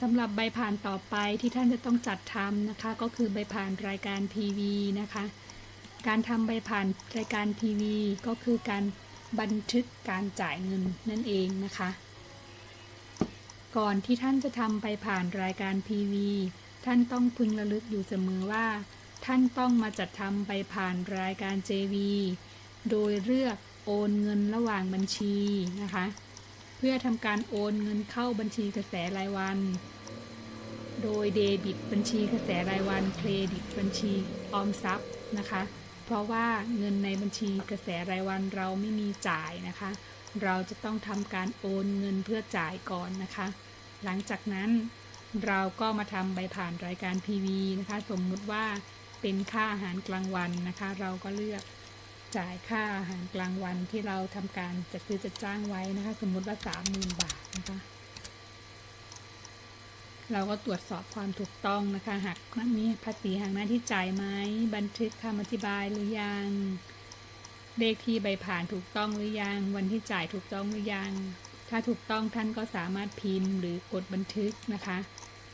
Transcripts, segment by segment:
สำหรับใบผ่านต่อไปที่ท่านจะต้องจัดทำนะคะ ก็คือใบผ่านรายการทีวีนะคะ การทำใบผ่านรายการทีวี ก็คือการบันทึกการจ่ายเงินนั่นเองนะคะ ก่อนที่ท่านจะทำใบผ่านรายการทีวีท่านต้องพึงระลึกอยู่เสมอว่า ท่านต้องมาจัดทำใบผ่านรายการ JV โดยเลือกโอนเงินระหว่างบัญชีนะคะ เพื่อทำการโอนเงินเข้าบัญชีกระแสรายวัน โดยเดบิตบัญชีกระแสรายวันเครดิตบัญชีออมทรัพย์นะคะ เพราะว่าเงินในบัญชีกระแสรายวันเราไม่มีจ่ายนะคะ เราจะต้องทำการโอนเงินเพื่อจ่ายก่อนนะคะ หลังจากนั้นเราก็มาทำใบผ่านรายการ PV นะคะ สมมุติว่าเป็นค่าอาหารกลางวันนะคะ เราก็เลือกจ่ายค่าอาหารกลางวันที่เราทำการจัดซื้อจัดจ้างไว้นะคะ สมมุติว่า 30,000 บาทนะคะ เราก็ตรวจสอบความถูกต้องนะคะ หากมีภาษีหากหน้าที่จ่ายไหมบันทึกคำอธิบายหรือยัง เลขที่ใบผ่านถูกต้องหรือยัง วันที่จ่ายถูกต้องหรือยัง ถ้าถูกต้องท่านก็สามารถพิมพ์หรือกดบันทึกนะคะ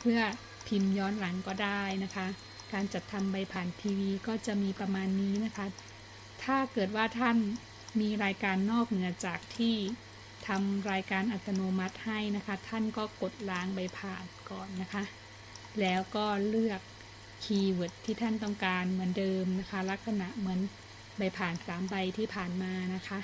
เพื่อพิมพ์ย้อนหลังก็ได้นะคะ การจัดทำใบผ่านทีวีก็จะมีประมาณนี้นะคะ ถ้าเกิดว่าท่านมีรายการนอกเหนือจากที่ ทำรายการอัตโนมัติให้นะคะ ท่านก็กดล้างใบผ่านก่อนนะคะ แล้วก็เลือกคีย์เวิร์ดที่ท่านต้องการเหมือนเดิมนะคะ ลักษณะเหมือนใบผ่านสามใบที่ผ่านมานะคะ